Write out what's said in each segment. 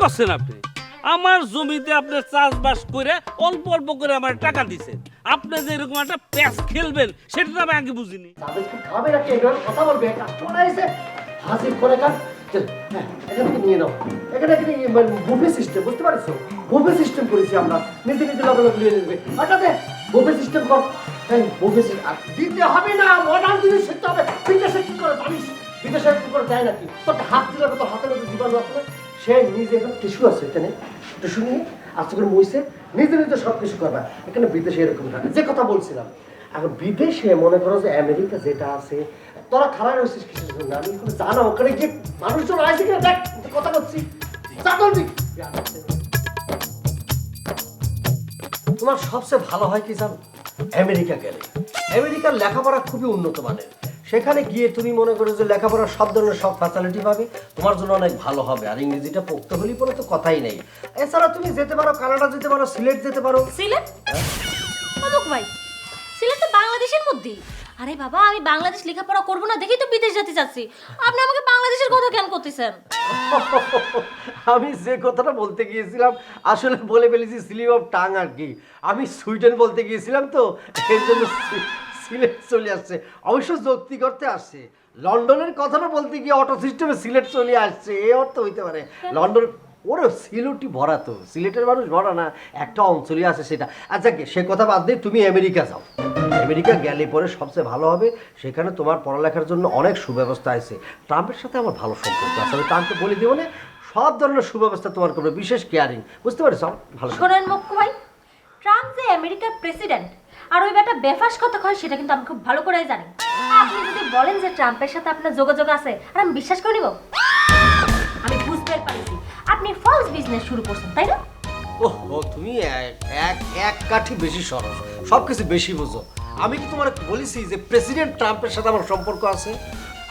করছেন আপনি? আমার জমিতে আপনি চাষবাস করে অল্প অল্প করে আমার টাকা দিছেন। আপনি যে এরকম একটা প্যাচ খেলবেন, সেটা তো আমি আগে বুঝিনি। বিদেশে কি করে দেয় নাকি? তোর হাত দিলে তোর হাতের জীবাণু আছে? সে নিজে এখন টিস্যু আছে এখানে টিস্যু নিয়ে আস্তে করে মুইছে, নিজে নিজে সব কিছু করবে। এখানে বিদেশে এরকম থাকে, যে কথা বলছিলাম। এখন বিদেশে মনে করো যে আমেরিকা যেটা আছে, তোরা খারাপ কিসের জন্য আমি এখন জানা, ওখানে গিয়ে মানুষজন আসে কিনা দেখ কথা বলছি। তোমার সবচেয়ে ভালো হয় কি জানো? আমেরিকা গেলে। আমেরিকার লেখাপড়া খুবই উন্নত মানের। সেখানে গিয়ে তুমি মনে করো যে লেখাপড়ার সব ধরনের সব ফ্যাসিলিটি পাবে তোমার জন্য অনেক ভালো হবে। আর ইংরেজিটা পড়তে হলে পরে তো কথাই নেই। এছাড়া তুমি যেতে পারো কানাডা যেতে পারো সিলেট যেতে পারো। সিলেট? ভাই সিলেট তো বাংলাদেশের মধ্যেই। আরে বাবা আমি বাংলাদেশ লেখাপড়া করব না দেখেই তো বিদেশ যেতে চাচ্ছি। আপনি আমাকে বাংলাদেশের কথা কেন করতেছেন? আমি যে কথাটা বলতে গিয়েছিলাম আসলে বলে ফেলেছি স্লিপ অফ টাং আর কি। আমি সুইডেন বলতে গিয়েছিলাম তো এর জন্য সিলেট চলে আসছে। অবশ্য যুক্তি করতে আসছে। লন্ডনের কথাটা বলতে গিয়ে অটো সিস্টেমে সিলেট চলে আসছে, এ অর্থ হইতে পারে। লন্ডন, ওরে সিলেটই ভরা তো। সিলেটের মানুষ ভরা না, একটা অঞ্চলই আছে সেটা। আচ্ছা সে কথা বাদ দিয়ে তুমি আমেরিকা যাও। আমেরিকা গেলে পরে সবচেয়ে ভালো হবে। সেখানে তোমার পড়ালেখার জন্য অনেক সুব্যবস্থা আছে। ট্রাম্পের সাথে আমার ভালো সম্পর্ক আছে। আমি ট্রাম্পকে বলে দিব না, সব ধরনের সুব্যবস্থা তোমার করবে, বিশেষ কেয়ারিং বুঝতে পারছ? ভালো শোনেন মুখ্য ভাই ট্রাম্প যে আমেরিকার প্রেসিডেন্ট আর ওই ব্যাটা বেফাস কথা কয় সেটা কিন্তু আমি খুব ভালো করে জানি। আপনি যদি বলেন যে ট্রাম্পের সাথে আপনার যোগাযোগ আছে, আর আমি বিশ্বাস করে নিব? আমি বুঝতে পারছি। আপনি ফলস বিজনেস শুরু করছেন, তাই না? ওহো, তুমি এক এক কাঠি বেশি সরস। সব কিছু বেশি বুঝো। আমি কি তোমার বলেছি যে প্রেসিডেন্ট ট্রাম্পের সাথে আমার সম্পর্ক আছে?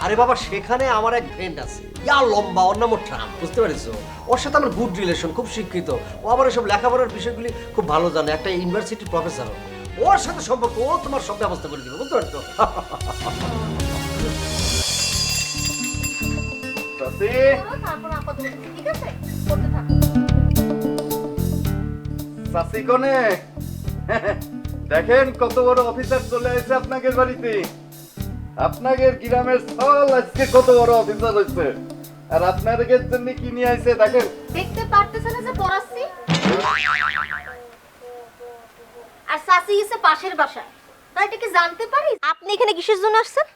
আরে বাবা, সেখানে আমার এক ফ্রেন্ড আছে। ইয়া লম্বা, ওর নাম ট্রাম্প, বুঝতে পারিস ওর সাথে আমার গুড রিলেশন খুব শিক্ষিত। ও আবার এসব লেখাপড়ার বিষয়গুলি খুব ভালো জানে। একটা ইউনিভার্সিটি প্রফেসর ওর সাথে সম্পর্ক ও তোমার সব ব্যবস্থা করে দিবে বুঝতে পারছ? তারপর আপাতত ঠিক আছে? করতে থাকুন চাষি কনে? দেখেন কত বড় অফিসার চলে আসছে আপনাদের বাড়িতে। আপনাদের গ্রামের সল আজকে কত বড় অফিসার হয়েছে আর আপনাদের জন্য কি নিয়ে আইছে দেখেন। দেখতে পারতেছেন যে পড়াচ্ছি? আর সাসি গেছে পাশের বাসায় তাই এটা কি জানতে পারি? আপনি এখানে কিসের জন্য আসছেন?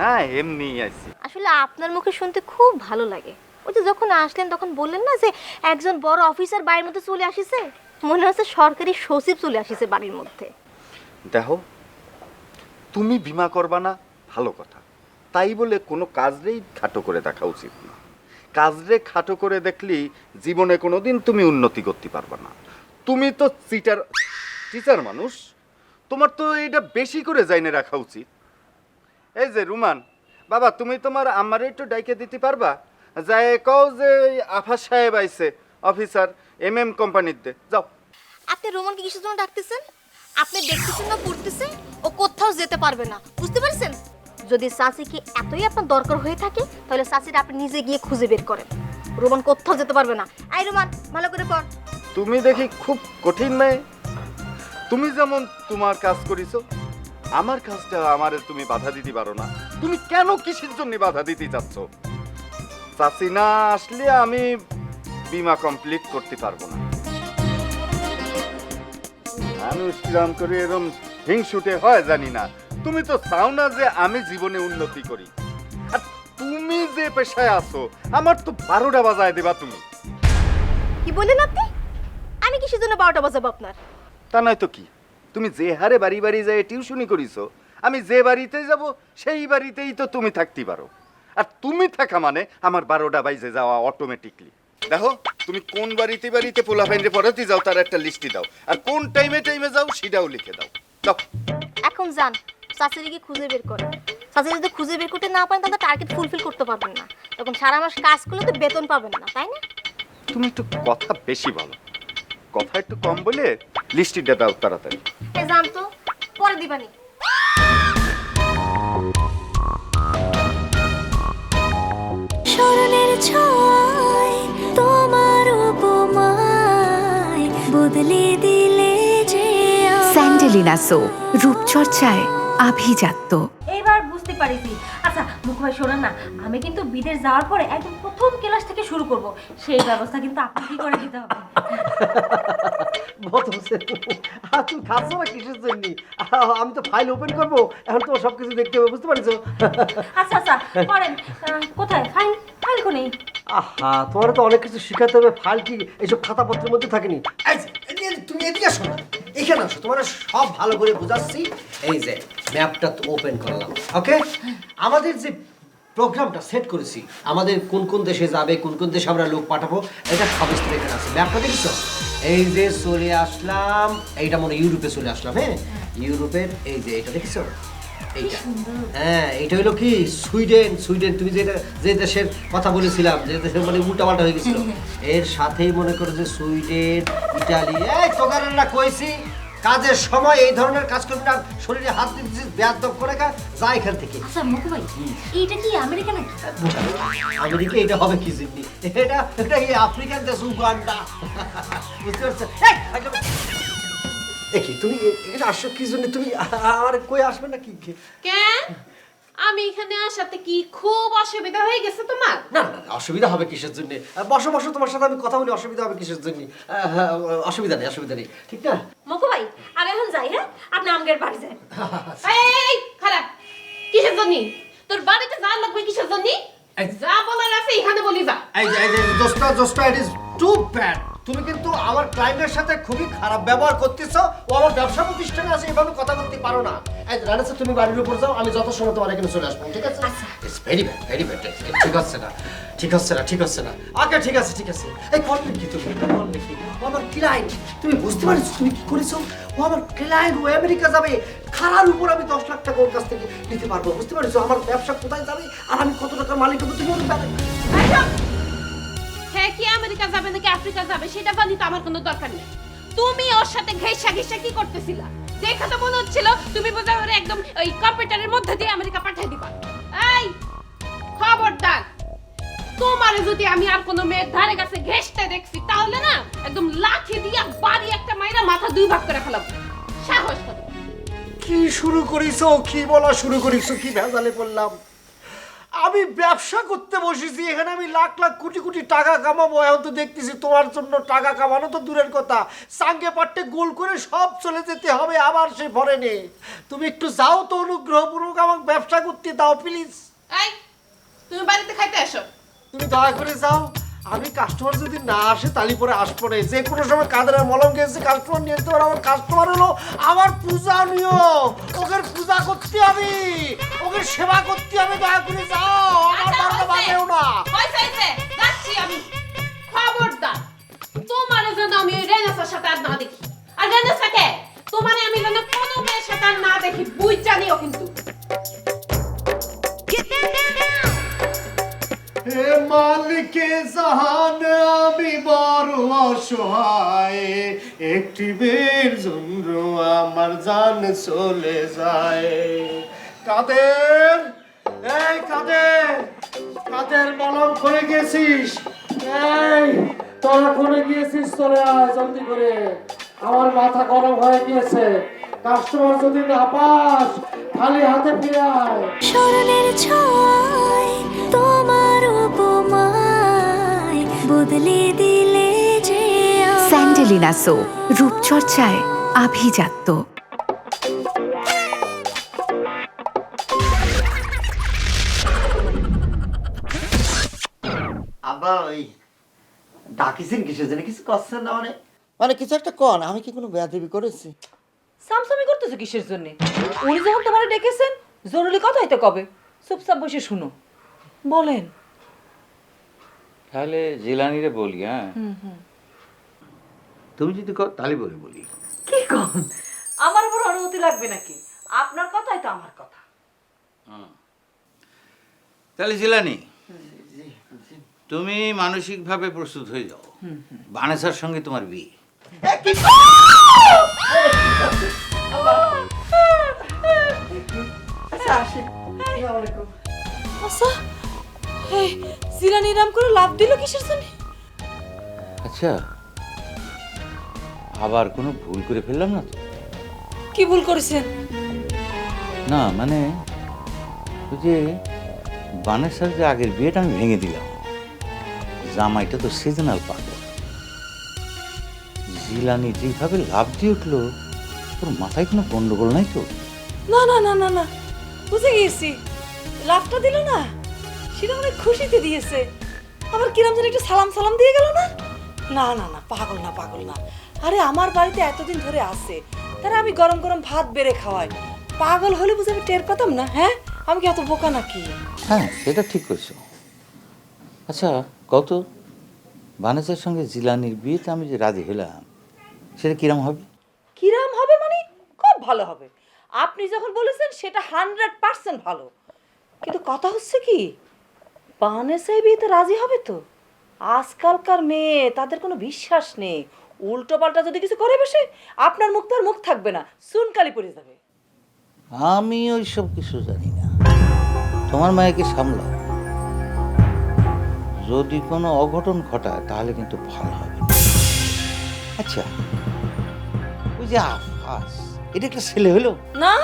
না এমনি আইছি আসলে আপনার মুখে শুনতে খুব ভালো লাগে। ওই যে যখন আসলেন তখন বললেন না যে একজন বড় অফিসার বাড়ির মধ্যে চলে আসিছে? মনে হচ্ছে সরকারি সচিব চলে আসিছে বাড়ির মধ্যে। দেখো তুমি বিমা করবা না ভালো কথা। তাই বলে কোনো কাজরেই খাটো করে দেখা উচিত না। কাজরে খাটো করে দেখলি জীবনে কোনোদিন তুমি উন্নতি করতে পারবা না। তুমি তো চিটার টিচার মানুষ তোমার তো এটা বেশি করে জাইনে রাখা উচিত। এই যে রুমান বাবা তুমি তোমার আমারে একটু ডাইকে দিতে পারবা? যায় কও যে আফা সাহেব আইছে অফিসার এম এম কোম্পানিতে যাও। আপনি রোমনকে কিসের জন্য ডাকতেছেন? আপনি দেখতেছেন না পড়তেছে ও কোথাও যেতে পারবে না বুঝতে পারছেন? যদি সাসিকে এতই আপনার দরকার হয়ে থাকে তাহলে সাসিটা আপনি নিজে গিয়ে খুঁজে বের করেন। রোমান কোথাও যেতে পারবে না। আই রোমান ভালো করে পড়। তুমি দেখি খুব কঠিন মেয়ে। তুমি যেমন তোমার কাজ করিছো, আমার কাজটা আমারে তুমি বাধা দিতে পারো না। তুমি কেন কিসের জন্য বাধা দিতে চাচ্ছ? চাচি না আসলে আমি বিমা কমপ্লিট করতে পারব না। মানুষ কিরাম করে, এরম হিংসুটে হয় জানি না। তুমি তো চাও না যে আমি জীবনে উন্নতি করি। আর তুমি যে পেশায় আছো, আমার তো বারোটা বাজায় দেবা তুমি। কি বললেন আপনি? আমি কিসের জন্য বারোটা বাজাবো আপনার? তা নয় তো কি? তুমি যে হারে বাড়ি বাড়ি যায় টিউশনি করিছো আমি যে বাড়িতে যাব সেই বাড়িতেই তো তুমি থাকতে পারো। আর তুমি থাকা মানে আমার বারোটা বাইজে যাওয়া অটোমেটিকলি দেখো তুমি কোন বাড়িতে বাড়িতে পোলা ফাইনে পড়াতে যাও তার একটা লিস্টি দাও। আর কোন টাইমে টাইমে যাও সেটাও লিখে দাও। দাও এখন যান শাশুড়িকে খুঁজে বের করেন। শাশুড়ি যদি খুঁজে বের করতে না পারেন তাহলে টার্গেট ফুলফিল করতে পারবেন না। তখন সারা মাস কাজ করলে তো বেতন পাবেন না তাই না? তুমি একটু কথা বেশি বলো। কথা একটু কম বলে লিস্টিটা দাও তাড়াতাড়ি। জানতো পরে দিবানি ছয় তোমার উপমায় বদলে দিলে যে স্যান্ডেলিনা সো রূপচর্চায় আভিজাত্য। এবার বুঝতে পারিনি মুখ ভাই শোনেন না আমি কিন্তু বিদেশ যাওয়ার পরে একদম প্রথম ক্লাস থেকে শুরু করব। সেই ব্যবস্থা কিন্তু আপনাকে করে দিতে হবে? তুমি খাচ্ছ না কিসের জন্য? আমি তো ফাইল ওপেন করব এখন তো সব কিছু দেখতে হবে বুঝতে পারছ? আচ্ছা আচ্ছা করেন। কোথায়? ফাইল ফাইল কোনে? আহা তোমার তো অনেক কিছু শিখাতে হবে ফাইল কি এইসব খাতাপত্রের মধ্যে থাকেনি তুমি এদিকে আসো এখানে আসো তোমার সব ভালো করে বুঝাচ্ছি। এই যে ম্যাপটা ওপেন করলাম ওকে আমাদের যে প্রোগ্রামটা সেট করেছি আমাদের কোন কোন দেশে যাবে কোন কোন দেশে আমরা লোক পাঠাবো এটা সব স্তরে এখানে আছে ম্যাপটা দেখছ? এই যে চলে আসলাম এইটা মনে হয় ইউরোপে চলে আসলাম হ্যাঁ? ইউরোপের এই যে এটা দেখছ? এইটা। হ্যাঁ এটা হলো কি? সুইডেন সুইডেন তুমি যেটা যে দেশের কথা বলেছিলাম যে দেশের মানে উল্টাপাল্টা হয়ে গেছিল। এর সাথেই মনে করো যে সুইডেন ইটালি এই তোকারেরা কইছি কাজের সময় এই ধরনের কাজ করবি না শরীরে হাত দিচ্ছিস ব্যাধ করে খা যা এখান থেকে। আচ্ছা মুখ ভাই এইটা কি আমেরিকা নাকি? আমেরিকা এটা হবে কি জিম্মি? এটা এটা এই আফ্রিকান দেশ উগান্ডা। বুঝতে পারছ? কি তুমি এটা এখানে আসছো কি জন্য? তুমি আর আমার কই আসবে না কি? কেন আমি এখানে আসাতে কি খুব অসুবিধা হয়ে গেছে তোমার? না না না, অসুবিধা হবে কিসের জন্য? বসো বসো তোমার সাথে আমি কথা বলি অসুবিধা হবে কিসের জন্য? অসুবিধা নেই অসুবিধা নেই ঠিক না? মুকু ভাই আমি এখন যাই হ্যাঁ? আপনি আমাদের বাড়ি যান। এই খারাপ। কিসের জন্য? তোর বাড়িতে যা লাগবে কিসের জন্য? যা বলার আছে এখানে বলি যা। এই যে এই যে দোস্তা দোস্তা ইট ইজ টু ব্যাড তুমি কিন্তু আমার ক্লায়েন্টের সাথে খুবই খারাপ ব্যবহার করতেছো ও আমার ব্যবসা প্রতিষ্ঠানে আছে এভাবে কথা বলতে পারো না। এই রানাসা তুমি বাড়ির উপর যাও আমি যত সময় তোমার এখানে চলে আসব ঠিক আছে? It's very bad very bad ঠিক আছে না ঠিক আছে না ঠিক আছে না। ওকে ঠিক আছে ঠিক আছে। এই করলে কি তুমি? ও আমার ক্লায়েন্ট তুমি বুঝতে পারছ তুমি কি করেছ? ও আমার ক্লায়েন্ট ও আমেরিকা যাবে খারার উপর আমি দশ লাখ টাকা ওর কাছ থেকে নিতে পারব বুঝতে পারছ? আমার ব্যবসা কোথায় যাবে? আর আমি কত টাকার মালিক হব? তুমি ওর কি আমেরিকা যাবে নাকি আফ্রিকা যাবে সেটা জানি তো আমার কোনো দরকার নেই। তুমি ওর সাথে ঘেঁষা ঘেঁষা কি করতেছিলা? দেখে তো মনে হচ্ছিল তুমি বোধহয় ওরে একদম ওই কম্পিউটারের মধ্যে দিয়ে আমেরিকা পাঠিয়ে দিবা। এই, খবরদার, তোমারে যদি আমি আর কোনো মেয়ের ধারে কাছে ঘেঁষতে দেখছি, তাহলে না একদম লাঠি দিয়া বাড়ি একটা মাইরা মাথা দুই ভাগ করে ফেলাম সাহস কত কি শুরু করিছো? কি বলা শুরু করিছো? কি ভেজালে পড়লাম? আমি ব্যবসা করতে বসেছি এখানে আমি লাখ লাখ কোটি কোটি টাকা কামাবো এখন তো দেখতেছি তোমার জন্য টাকা কামানো তো দূরের কথা। সাঙ্গে পাট্টে গোল করে সব চলে যেতে হবে আবার সে ভরে ফরেনে তুমি একটু যাও তো অনুগ্রহপূর্বক আমাকে ব্যবসা করতে দাও প্লিজ এই তুমি বাড়িতে খাইতে আসো। তুমি দয়া করে যাও। আমি কাস্টমার যদি না আসে তালি পরে আসব না। যে কোনো সময় কাদের মলম গেছে কাস্টমার নিয়ে যেতে পারে, আমার কাস্টমার হলো আমার পূজা নিও ওকে পূজা করতে হবে, ওকে সেবা করতে হবে, দয়া করে যাও। অসহায়, একটি জন্য আমার জান চলে যায়। কাদের? এই কাদের? কাদের মলম করে গেছিস এই তোরা করে গিয়েছিস চলে আয়, জলদি করে। আমার মাথা গরম হয়ে গিয়েছে। কাস্টমার যদি না পাস, খালি হাতে ফিরে আয়। স্মরণের ছয় তোমার উপমায়, বদলে দিলে যে আমায়। স্যান্ডেলিনা সো রূপচর্চায় আভিজাত্য। আব্বা ওই ডাকিছেন কিসের জন্য? কিছু করছেন না মানে? মানে কিছু একটা কন আমি কি কোনো বেয়াদবি করেছি? সামসামি করতেছো কিসের জন্য? উনি যখন তোমার ডেকেছেন জরুরি কথাই তো কবে? চুপচাপ বসে শুনো। বলেন। তাহলে জিলানিরে বলি হ্যাঁ? তুমি যদি কর তাহলে বলে বলি। কি কন আমার উপর অনুমতি লাগবে নাকি? আপনার কথাই তো আমার কথা। তাহলে জিলানি তুমি মানসিকভাবে প্রস্তুত হয়ে যাও। বানেসার সঙ্গে তোমার বিয়ে। আচ্ছা রাম করে লাভ দিল কিসের জন্য? আচ্ছা আবার কোনো ভুল করে ফেললাম না তো? কি ভুল করেছেন? না মানে ওই যে বানের সাথে যে আগের বিয়েটা আমি ভেঙে দিলাম। জামাইটা তো সিজনাল পাগল। জিলানি যেভাবে লাভ দিয়ে উঠল ওর মাথায় কোনো গন্ডগোল নাই তো? না না না না না বুঝে গিয়েছি। লাভটা দিল না সেটা অনেক খুশিতে দিয়েছে। আবার কিরম যেন একটু সালাম সালাম দিয়ে গেল না? না না না পাগল না পাগল না। আরে আমার বাড়িতে এতদিন ধরে আছে। তারা আমি গরম গরম ভাত বেড়ে খাওয়াই পাগল হলে বুঝে আমি টের পেতাম না হ্যাঁ? আমি কি এত বোকা নাকি? হ্যাঁ সেটা ঠিক করেছ আচ্ছা কত? বানেসের সঙ্গে জিলানির বিয়েতে আমি যে রাজি হলাম সেটা কিরম হবে? কিরাম হবে মানে খুব ভালো হবে। আপনি যখন বলেছেন সেটা হান্ড্রেড পার্সেন্ট ভালো। কিন্তু কথা হচ্ছে কি বানে সেই বিয়েতে রাজি হবে তো? আজকালকার মেয়ে তাদের কোনো বিশ্বাস নেই। উল্টো পাল্টা যদি কিছু করে বসে আপনার মুখ তো আর মুখ থাকবে না সুনকালি পড়ে যাবে। আমি ওই সব কিছু জানি না। তোমার মায়েকে সামলাও। যদি কোনো অঘটন ঘটায় তাহলে কিন্তু ভালো হবে। না। আচ্ছা ওই যে আফাস এটা একটা ছেলে হলো? না।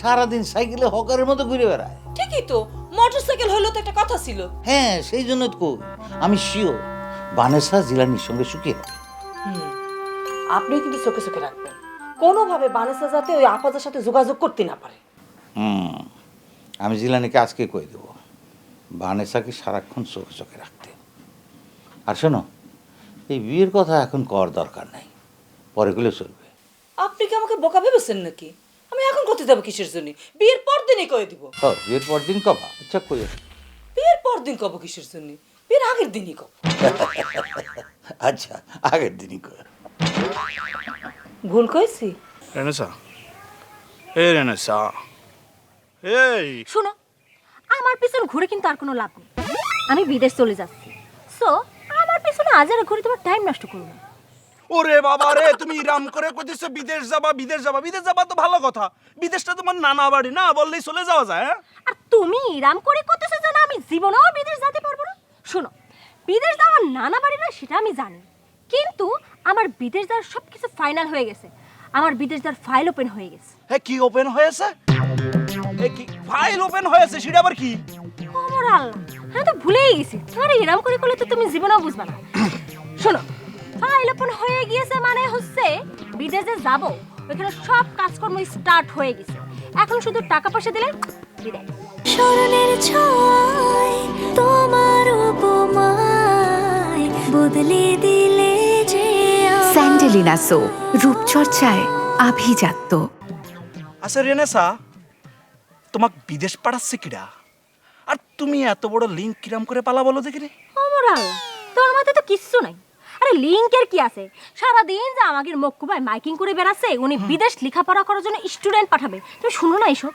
সারাদিন সাইকেলে হকারের মতো ঘুরে বেড়ায়। ঠিকই তো মোটরসাইকেল হলো তো একটা কথা ছিল। হ্যাঁ সেই জন্য তো আমি শিওর বানেসা জিলানির সঙ্গে সুখী আপনি কিন্তু চোখে চোখে রাখবেন। কোনোভাবে বানেসা যাতে ওই আপাদের সাথে যোগাযোগ করতে না পারে। হুম আমি জিলানিকে আজকে কই দেবো? বানেসাকে সারাক্ষণ চোখে চোখে রাখতে। আর শোনো এই বিয়ের কথা এখন কর দরকার নাই। পরে গুলো চলবে। আপনি কি আমাকে বোকা ভেবেছেন নাকি? আমি এখন করতে যাব কিসের জন্য? বিয়ের পর দিনই কয়ে দিব? ও বিয়ের পর দিন কবা? আচ্ছা কই বিয়ের পর দিন কব কিসের জন্য? বিয়ের আগের দিনই কব। আচ্ছা আগের দিনই কই ভুল কইছি? রেনেসা। এই রেনেসা। এই। শোনো আমার পিছন ঘুরে কিন্তু আর কোনো লাভ নেই। আমি বিদেশ চলে যাচ্ছি। সো আমার পিছনে আজারে ঘুরে তোমার টাইম নষ্ট করব না। ওরে বাবা রে তুমি ইরাম করে কইতেছো বিদেশ যাবা বিদেশ যাবা। বিদেশ যাবা তো ভালো কথা। বিদেশটা তোমার নানা বাড়ি না বললেই চলে যাওয়া যায় হ্যাঁ? আর তুমি ইরাম করে করতেছো জানো আমি জীবনেও বিদেশ যেতে পারব না? শোনো বিদেশ যাওয়ার নানা বাড়ি না সেটা আমি জানি। কিন্তু আমার বিদেশ যাওয়ার সব কিছু ফাইনাল হয়ে গেছে। আমার বিদেশ যাওয়ার ফাইল ওপেন হয়ে গেছে। হ্যাঁ কি ওপেন হয়েছে? এ কি ফাইল ওপেন হয়েছে সেটা আবার কি? আমার আল্লাহ। হ্যাঁ তো ভুলেই গেছি। তোমার ইরাম করে করলে তো তুমি জীবনেও বুঝবা না। শোনো ফাইল ওপেন হয়ে গিয়েছে মানে হচ্ছে বিদেশে যাব। ওখানে সব কাজকর্ম স্টার্ট হয়ে গেছে। এখন শুধু টাকা পয়সা দিলে বিদায়। স্মরণের ছয় তোমার উপমায় বদলে দিলে আমায়। স্যান্ডেলিনা সো রূপচর্চায় আভিজাত্য। আচ্ছা রেনেসা তোমাক বিদেশ পাঠাচ্ছে কিরা আর তুমি এত বড় লিঙ্ক কিরাম করে পালা বলো দেখি রে আমার তোর মাথায় তো কিচ্ছু নাই। আরে লিঙ্কের কি আছে? সারাদিন যে আমাকে মক্কু ভাই মাইকিং করে বেড়াচ্ছে উনি বিদেশ লেখাপড়া করার জন্য স্টুডেন্ট পাঠাবে। তুমি শুনো না এইসব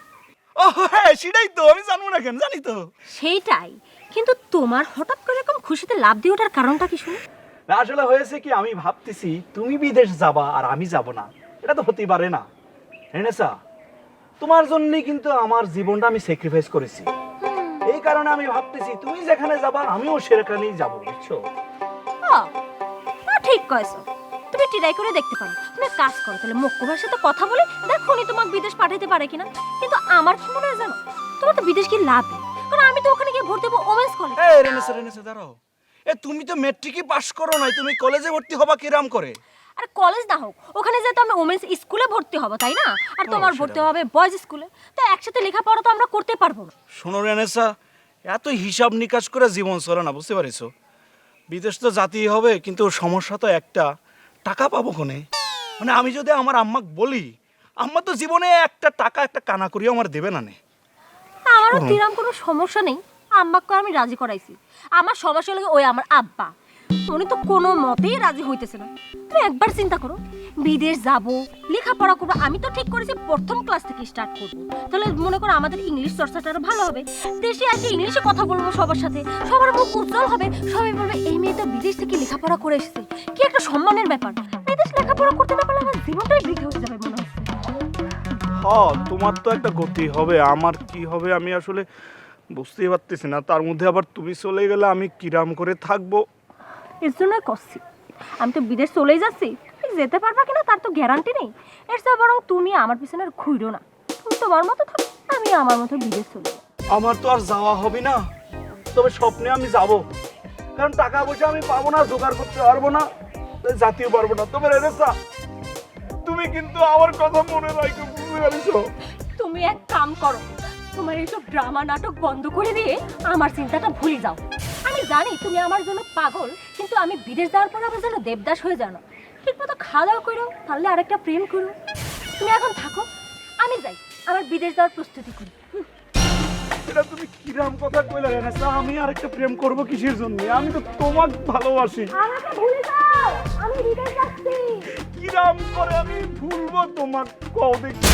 ও হ্যাঁ সেটাই তো আমি জানব না কেন জানি তো। সেইটাই। কিন্তু তোমার হঠাৎ করে এরকম খুশিতে লাভ দিয়ে ওঠার কারণটা কি শুনো? না আসলে হয়েছে কি আমি ভাবতেছি তুমি বিদেশ যাবা আর আমি যাব না। এটা তো হতেই পারে না। রেনেসা তোমার জন্যই কিন্তু আমার জীবনটা আমি স্যাক্রিফাইস করেছি। এই কারণে আমি ভাবতেছি তুমি যেখানে যাবা আমিও সেখানেই যাব বুঝছ? হ্যাঁ, ঠিক কয়েছো। তুমি ট্রাই করে দেখতে পারো। তুমি কাজ করো তাহলে মক্কু সাথে কথা বলে দেখো উনি তোমাকে বিদেশ পাঠাতে পারে কিনা। কিন্তু আমার কি মনে হয় জানো? তোমার তো বিদেশ কি লাভ কারণ আমি তো ওখানে গিয়ে ভর্তি হব ওমেন্স কলেজ এ রেনেসা রেনেসা দাঁড়াও। এ তুমি তো মেট্রিকই পাশ করো নাই তুমি কলেজে ভর্তি হবা কিরাম করে? আর কলেজ না হোক ওখানে যেহেতু আমি ওমেন্স স্কুলে ভর্তি হব তাই না? আর তোমার ভর্তি হবে বয়েজ স্কুলে তো একসাথে লেখাপড়া তো আমরা করতে পারব না। শোনো রেনেসা এত হিসাব নিকাশ করে জীবন চলে না বুঝতে পারিস বিদেশ তো জাতীয় হবে কিন্তু সমস্যা তো একটা। টাকা পাবো কোনে? মানে আমি যদি আমার আম্মাক বলি আম্মা তো জীবনে একটা টাকা একটা কানা করিও আমার দেবে না নে। আমারও তিরাম কোনো সমস্যা নেই। আম্মাকে আমি রাজি করাইছি। আমার সমস্যা লাগে ওই আমার আব্বা। উনি তো কোনো মতেই রাজি হইতেছে না। তুমি একবার চিন্তা করো, বিদেশ যাব, লেখাপড়া করব, আমি তো ঠিক করেছি প্রথম ক্লাস থেকে স্টার্ট করব। তাহলে মনে করো আমাদের ইংলিশ চর্চাটা আরও ভালো হবে। দেশে এসে ইংলিশে কথা বলব সবার সাথে। সবার মুখ উজ্জ্বল হবে। সবাই বলবে, এই মেয়ে তো বিদেশ থেকে লেখাপড়া করে এসেছে। কি একটা সম্মানের ব্যাপার। বিদেশ লেখাপড়া করতে না পারলে আমার জীবনটাই বৃদ্ধি হয়ে যাবে মনে হচ্ছে হ, তোমার তো একটা গতি হবে। আমার কি হবে আমি আসলে বুঝতেই পারতেছি না। তার মধ্যে আবার তুমি চলে গেলে আমি কিরাম করে থাকব? এর জন্য করছি। আমি তো বিদেশ চলেই যাচ্ছি। যেতে পারবা কিনা তার তো গ্যারান্টি নেই। এর চেয়ে বরং তুমি আমার পিছনে আর ঘুরো না। তুমি তোমার মতো থাকো আমি আমার মতো বিদেশ চলে যাব। আমার তো আর যাওয়া হবে না। তবে স্বপ্নে আমি যাব। কারণ টাকা পয়সা আমি পাবো না জোগাড় করতে পারব না জাতীয় পারব না। তবে রেনেসা তুমি কিন্তু আমার কথা মনে রাখো বুঝতে পারছ? তুমি এক কাম করো তোমার এইসব ড্রামা নাটক বন্ধ করে দিয়ে আমার চিন্তাটা ভুলে যাও। আমি জানি তুমি আমার জন্য পাগল কিন্তু আমি বিদেশ যাওয়ার পর আমার জন্য দেবদাস হয়ে জানো ঠিক মতো খাওয়া দাওয়া করো পারলে আরেকটা প্রেম করো। তুমি এখন থাকো আমি যাই আমার বিদেশ যাওয়ার প্রস্তুতি করি। এটা তুমি কিরাম কথা কইলে রেনেসা। আমি আরেকটা প্রেম করব কিসের জন্য? আমি তো তোমাকে ভালোবাসি। আমাকে ভুলে যাও আমি বিদেশ যাচ্ছি। কিরাম করে আমি ভুলবো তোমাকে কও দেখি।